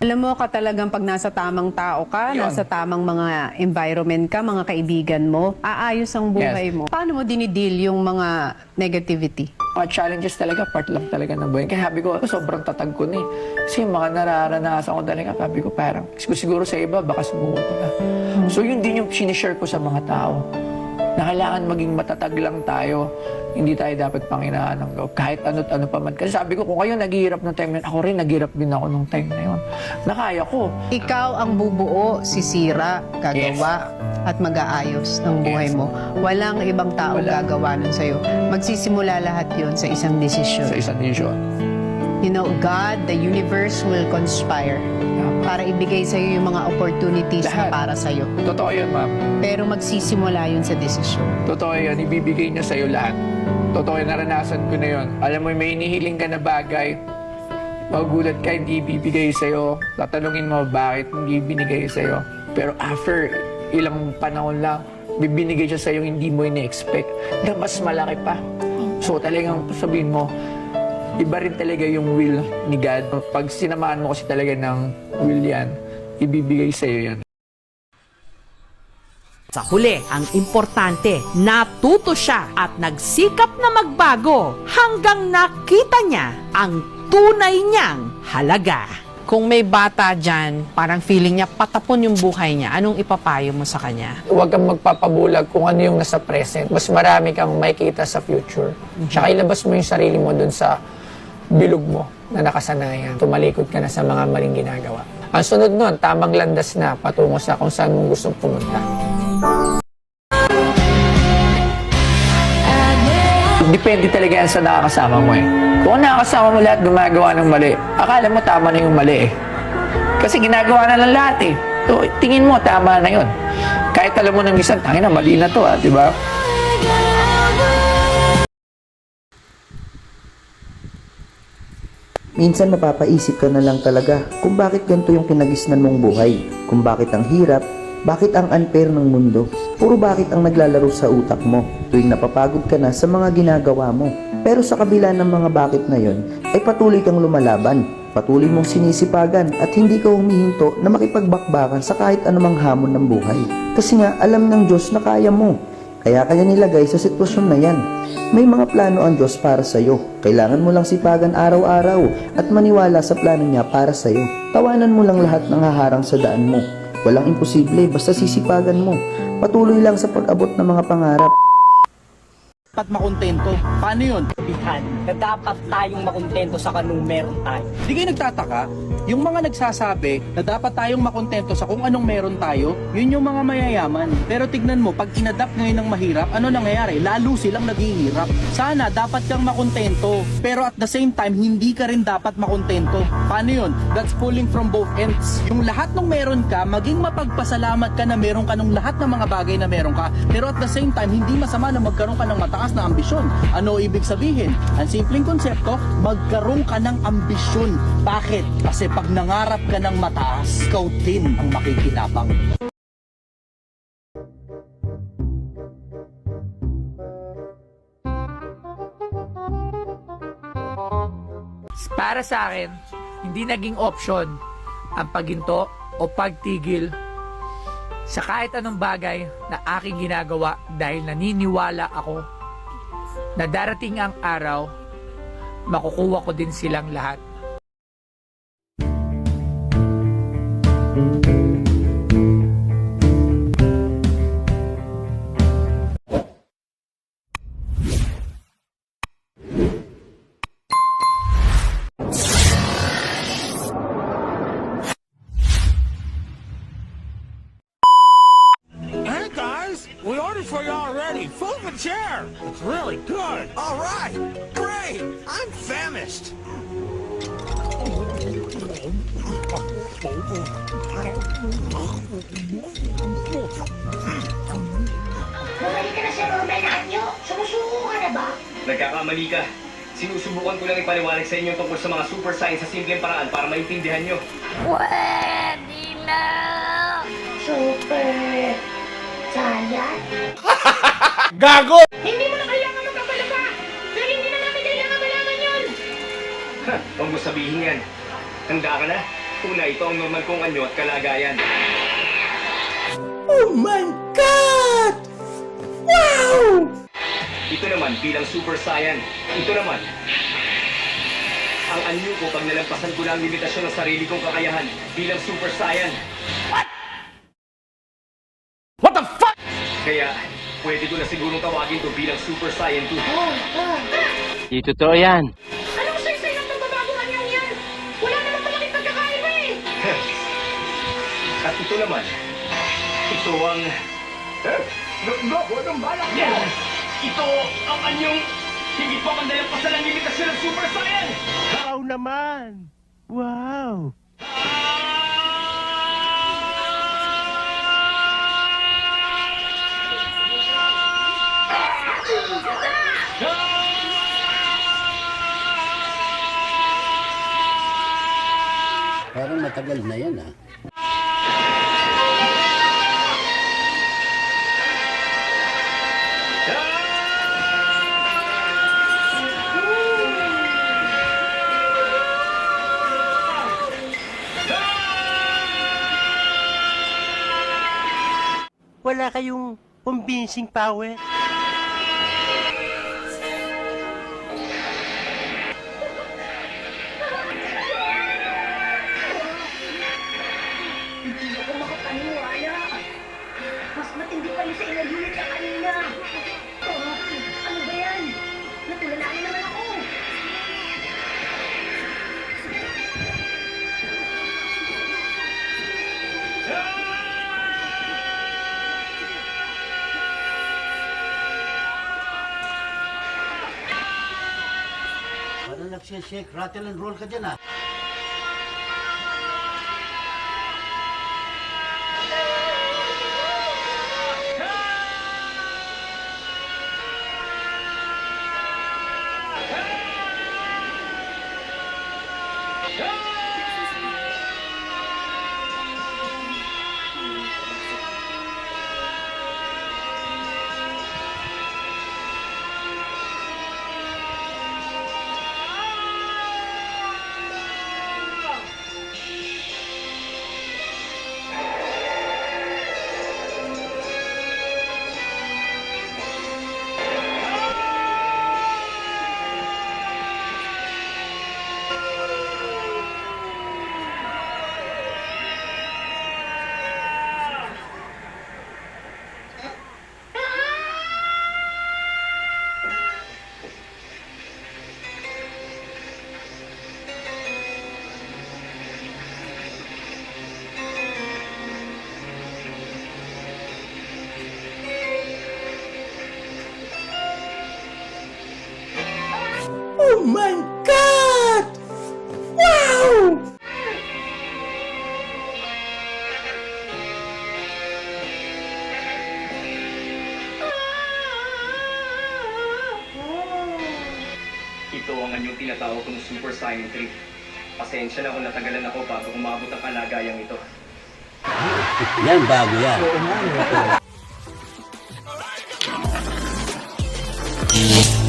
Alam mo ka talagang pag nasa tamang tao ka, Yun. nasa tamang mga environment ka, mga kaibigan mo, aayos ang buhay Yes. mo. Paano mo dinideal yung mga negativity? mga challenges talaga, part lang talaga ng buhay. Kaya sabi ko, sobrang tatag ko na eh. Kasi yung mga nararanasan ko talaga, sabi ko parang, siguro, siguro sa iba, baka sumuko ko na. So yun din yung sinishare ko sa mga tao. Na kailangan maging matatag lang tayo. Hindi tayo dapat panghinaan ng loob. Kahit ano't ano pa man. Kasi sabi ko, kung kayo naghihirap ng time na yun, ako rin naghihirap din ako nung time na yun. Nakaya ko. Ikaw ang bubuo, sisira, gagawa, at mag-aayos ng buhay Yes. mo. Walang ibang tao Wala. gagawa nun sa'yo. Magsisimula lahat yon sa isang desisyon. Sa isang issue. You know, God, the universe will conspire para ibigay sa'yo yung mga opportunities Lahat. na para sa'yo. Totoo yun, ma'am. Pero magsisimula yun sa desisyon. Totoo yun, ibibigay niya sa'yo lahat. Totoo yun, naranasan ko na yun. Alam mo, may inihiling ka na bagay, magugulat ka, hindi ibibigay sa'yo. Tatanungin mo bakit hindi binigay sa'yo. Pero after ilang panahon lang, bibinigay siya sa'yo hindi mo ini-expect na mas malaki pa. So talagang sabihin mo, iba rin talaga yung will ni God. Pag sinamahan mo kasi talaga ng will yan, ibibigay sa'yo yan. Sa huli, ang importante, natuto siya at nagsikap na magbago hanggang nakita niya ang tunay niyang halaga. Kung may bata dyan, parang feeling niya patapon yung buhay niya, anong ipapayo mo sa kanya? huwag kang magpapabulag kung ano yung nasa present. Mas marami kang makikita sa future. Tsaka ilabas mo yung sarili mo dun sa bilog mo na nakasanayan. Tumalikod ka na sa mga maling ginagawa. Ang sunod nun, tamang landas na patungo sa kung saan mo gustong pumunta. Depende talaga yan sa nakakasama mo eh. Kung nakakasama mo lahat gumagawa ng mali, akala mo tama na yung mali eh. Kasi ginagawa na lang lahat eh. So, tingin mo, tama na yun. Kahit alam mo na minsan, tangin na, mali na to ah, di ba? Minsan mapapaisip ka na lang talaga kung bakit ganito yung kinagisnan mong buhay, kung bakit ang hirap, bakit ang unfair ng mundo, puro bakit ang naglalaro sa utak mo tuwing napapagod ka na sa mga ginagawa mo. Pero sa kabila ng mga bakit na yon, ay patuloy kang lumalaban, patuloy mong sinisipagan at hindi ka humihinto na makipagbakbakan sa kahit anumang hamon ng buhay. Kasi nga alam ng Diyos na kaya mo, kaya kanya nilagay sa sitwasyon na yan. May mga plano ang Diyos para sa iyo. Kailangan mo lang sipagan araw-araw at maniwala sa plano niya para sa iyo. Tawanan mo lang lahat ng haharang sa daan mo. Walang imposible basta sisipagan mo. Patuloy lang sa pag-abot ng mga pangarap. Dapat makontento. Paano yun? sabihan na dapat tayong makontento sa kanong meron tayo. Di kayo nagtataka? Yung mga nagsasabi na dapat tayong makontento sa kung anong meron tayo, yun yung mga mayayaman. Pero tignan mo, pag inadapt ngayon ng mahirap, ano nangyayari? Lalo silang naghihirap. Sana dapat kang makontento. Pero at the same time, hindi ka rin dapat makontento. Paano yun? That's pulling from both ends. Yung lahat ng meron ka, maging mapagpasalamat ka na meron ka ng lahat ng mga bagay na meron ka. Pero at the same time, hindi masama na magkaroon ka ng mataas na ambisyon. Ano ibig sabihin? Ang simpleng konsepto, magkaroon ka ng ambisyon. Bakit? Kasi pag nangarap ka ng mataas, ikaw din ang makikinabang. Para sa akin, hindi naging option ang pagginto o pagtigil sa kahit anong bagay na aking ginagawa dahil naniniwala ako na darating ang araw, makukuha ko din silang lahat. Chair. It's really good. All right, great. I'm famished. Bumalik ka na sa normal na anyo. Sumusuko ka na ba? Nagkakamali ka. Sinusubukan ko lang ipaliwanag sa inyo tungkol sa mga super science sa simpleng paraan para maintindihan nyo. Pwede na. Super. Science? Gago! Hindi mo na kailangan magkabala pa. Dahil hindi na namin kailangan malaman yun. Ha, huwag mo sabihin yan. Handa ka na? Una, ito ang normal kong anyo at kalagayan. Oh my God! Wow! Ito naman bilang Super Saiyan. Ito naman. Ang anyo ko pag nalampasan ko na ang limitasyon ng sarili kong kakayahan bilang Super Saiyan. What the fuck? Kaya, pwede ko na sigurong tawagin to bilang Super Saiyan 2. Di totoo yan. Anong saysay ng pagbabago kanyang yan? Wala naman malaking pagkakaiba eh! At ito naman, ito ang... Eh? Loko ng balak niya! Ito ang anyong higit pa man nalampasan ang limitasyon ng Super Saiyan! Wow naman! Wow! Parang matagal na yan ah. Wala kayong convincing power? Parang nagsishake, rattle and roll ka dyan Ito ang anyong tinatawag kong Super Saiyan 3. Pasensya na kung natagalan ako bago umabot ang kalagayang ito. Yan, bago yan. Wow!